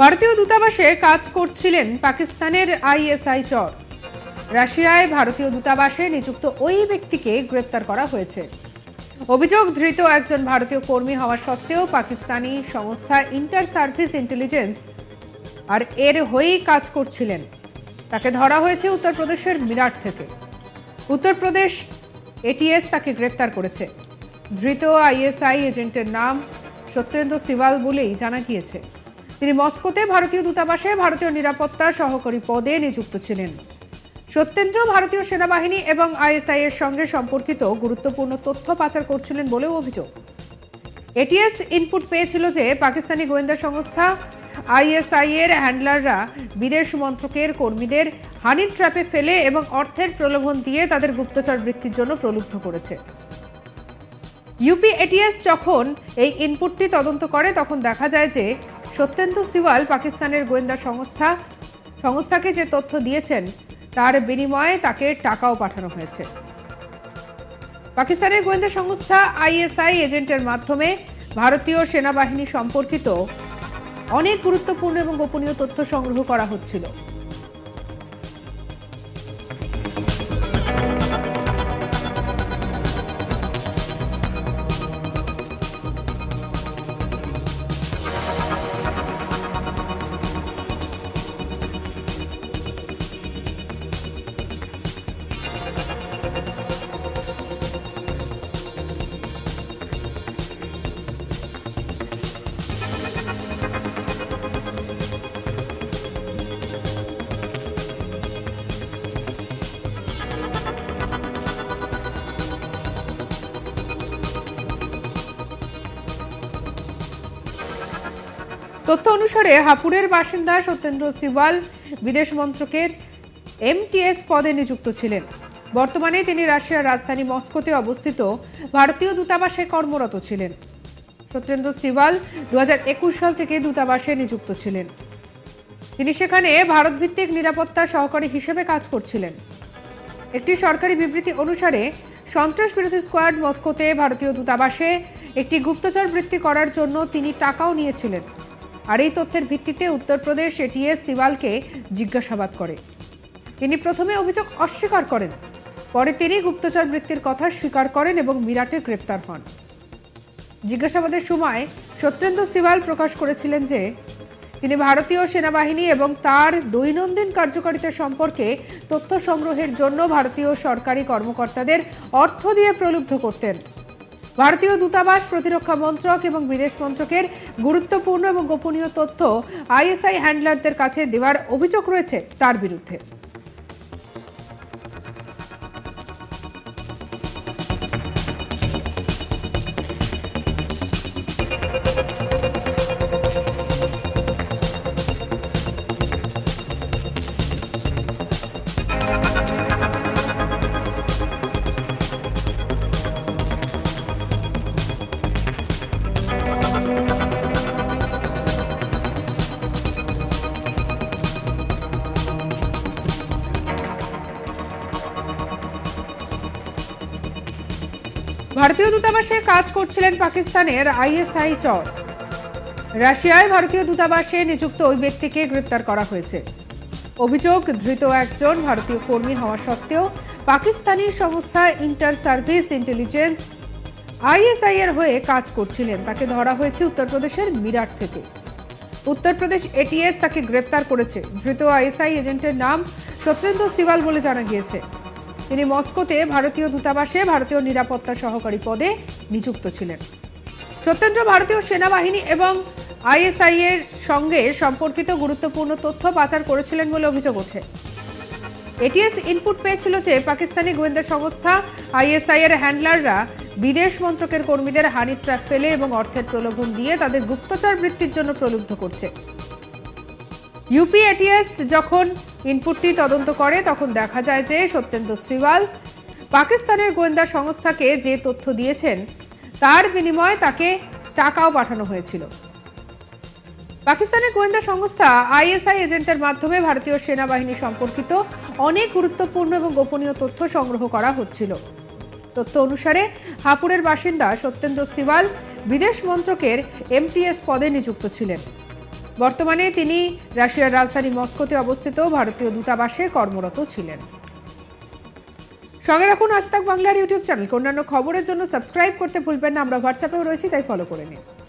ভারতীয় দূতাবাসে কাজ করছিলেন পাকিস্তানের আইএসআই চর। রাশিয়ায় ভারতীয় দূতাবাসে নিযুক্ত ওই ব্যক্তিকে গ্রেপ্তার করা হয়েছে। অভিযোগ, ধৃত একজন ভারতীয় কর্মী হওয়া সত্ত্বেও পাকিস্তানি সংস্থা ইন্টার সার্ভিস ইন্টেলিজেন্স আর এর হয়েই কাজ করছিলেন। তাকে ধরা হয়েছে উত্তরপ্রদেশের মিরাট থেকে। উত্তরপ্রদেশ এটিএস তাকে গ্রেপ্তার করেছে। ধৃত আইএসআই এজেন্টের নাম সত্যেন্দ্র সিওয়াল বলেই জানা গিয়েছে। তিনি মস্কোতে ভারতীয় দূতাবাসে ভারতীয় নিরাপত্তা সহকারী পদে নিযুক্ত ছিলেন। সত্যেন্দ্র ভারতীয় সেনাবাহিনী এবং আইএসআই এর সঙ্গে সম্পর্কিত গুরুত্বপূর্ণ তথ্য পাচার করছিলেন বলেও অভিযোগ। এটিএস ইনপুট পেয়েছিল যে পাকিস্তানি গোয়েন্দা সংস্থা আইএসআই এর হ্যান্ডলাররা বিদেশ মন্ত্রকের কর্মীদের হানি ট্র্যাপে ফেলে এবং অর্থের প্রলোভন দিয়ে তাদের গুপ্তচর বৃত্তির জন্য প্রলুব্ধ করেছে। ইউপি এটিএস যখন এই ইনপুটটি তদন্ত করে, তখন দেখা যায় যে সত্যেন্দু সিওয়াল পাকিস্তানের গোয়েন্দা সংস্থা, সংস্থাকে যে তথ্য দিয়েছেন, তার বিনিময়ে তাকে টাকাও পাঠানো হয়েছে। পাকিস্তানের গোয়েন্দা সংস্থা আইএসআই এজেন্টের মাধ্যমে ভারতীয় সেনাবাহিনী সম্পর্কিত অনেক গুরুত্বপূর্ণ এবং গোপনীয় তথ্য সংগ্রহ করা হচ্ছিল। তথ্য অনুসারে হাপুরের বাসিন্দা সত্যেন্দ্র সিওয়াল বিদেশ মন্ত্রকের এমটিএস পদে নিযুক্ত ছিলেন। বর্তমানে তিনি রাশিয়ার রাজধানী মস্কোতে অবস্থিত। ভারতীয় দূতাবাসে কর্মরত ছিলেন। সত্যেন্দ্র সিওয়াল দু হাজার একুশ সাল থেকে দূতাবাসে নিযুক্ত ছিলেন। তিনি সেখানে ভারতভিত্তিক নিরাপত্তা সহকারী হিসেবে কাজ করছিলেন। একটি সরকারি বিবৃতি অনুসারে সন্ত্রাস বিরোধী স্কোয়াড মস্কোতে ভারতীয় দূতাবাসে একটি গুপ্তচর বৃত্তি করার জন্য তিনি টাকাও নিয়েছিলেন। আর এই তথ্যের ভিত্তিতে উত্তরপ্রদেশ এটিএস সিওয়ালকে জিজ্ঞাসাবাদ করে। তিনি প্রথমে অভিযোগ অস্বীকার করেন, পরে তিনি গুপ্তচর বৃত্তির কথা স্বীকার করেন এবং মিরাটে গ্রেপ্তার হন। জিজ্ঞাসাবাদের সময় সত্যেন্দ্র সিওয়াল প্রকাশ করেছিলেন যে, তিনি ভারতীয় সেনাবাহিনী এবং তার দৈনন্দিন কার্যকারিতা সম্পর্কে তথ্য সংগ্রহের জন্য ভারতীয় সরকারি কর্মকর্তাদের অর্থ দিয়ে প্রলুব্ধ করতেন। ভারতীয় দূতাবাস, প্রতিরক্ষা মন্ত্রক এবং বিদেশ মন্ত্রকের গুরুত্বপূর্ণ এবং গোপনীয় তথ্য আইএসআই হ্যান্ডলারদের কাছে দেওয়ার অভিযোগ রয়েছে তার বিরুদ্ধে। ভারতীয় দূতাবাসে কাজ করছিলেন পাকিস্তানের আইএসআই চর। রাশিয়ায় ভারতীয় দূতাবাসে নিযুক্ত ওই ব্যক্তিকে গ্রেপ্তার করা হয়েছে। অভিযোগ, ধৃত একজন ভারতীয় কর্মী হওয়া সত্ত্বেও পাকিস্তানি সংস্থা ইন্টার সার্ভিস ইন্টেলিজেন্স আইএসআই এর হয়ে কাজ করছিলেন। তাকে ধরা হয়েছে উত্তরপ্রদেশের মিরাট থেকে। উত্তরপ্রদেশ এটিএস তাকে গ্রেপ্তার করেছে। ধৃত আইএসআই এজেন্টের নাম সত্যেন্দ্র সিওয়াল বলে জানা গিয়েছে। তিনি মস্কোতে ভারতীয় দূতাবাসে ভারতীয় নিরাপত্তা সহকারী পদে নিযুক্ত ছিলেন। সত্যেন্দ্র ভারতীয় সেনাবাহিনী এবং আইএসআই এর সঙ্গে সম্পর্কিত গুরুত্বপূর্ণ তথ্য পাচার করেছিলেন বলে অভিযোগ ওঠে। এটিএস ইনপুট পেয়েছিল যে পাকিস্তানি গোয়েন্দা সংস্থা আইএসআই এর হ্যান্ডলাররা বিদেশ মন্ত্রকের কর্মীদের হানি ট্র্যাক ফেলে এবং অর্থের প্রলোভন দিয়ে তাদের গুপ্তচর বৃত্তির জন্য প্রলুব্ধ করছে। ইউপি এটিএস যখন ইনপুটটি তদন্ত করে, তখন দেখা যায় যে সত্যেন্দ্র শ্রীওয়াল পাকিস্তানের গোয়েন্দা সংস্থাকে যে তথ্য দিয়েছেন, তার বিনিময়ে তাকে টাকাও পাঠানো হয়েছিল। পাকিস্তানের গোয়েন্দা সংস্থা আইএসআই এজেন্টের মাধ্যমে ভারতীয় সেনাবাহিনী সম্পর্কিত অনেক গুরুত্বপূর্ণ এবং গোপনীয় তথ্য সংগ্রহ করা হচ্ছিল। তথ্য অনুসারে হাপুরের বাসিন্দা সত্যেন্দ্র সিওয়াল বিদেশ মন্ত্রকের এমটিএস পদে নিযুক্ত ছিলেন। বর্তমানে তিনি রাশিয়ার রাজধানী মস্কোতে অবস্থিত ভারতীয় দূতাবাসে কর্মরত ছিলেন। সঙ্গে রাখুন আজ বাংলার ইউটিউব চ্যানেল। অন্যান্য খবরের জন্য সাবস্ক্রাইব করতে ভুলবেন না। আমরা হোয়াটসঅ্যাপেও রয়েছি, তাই ফলো করে নিন।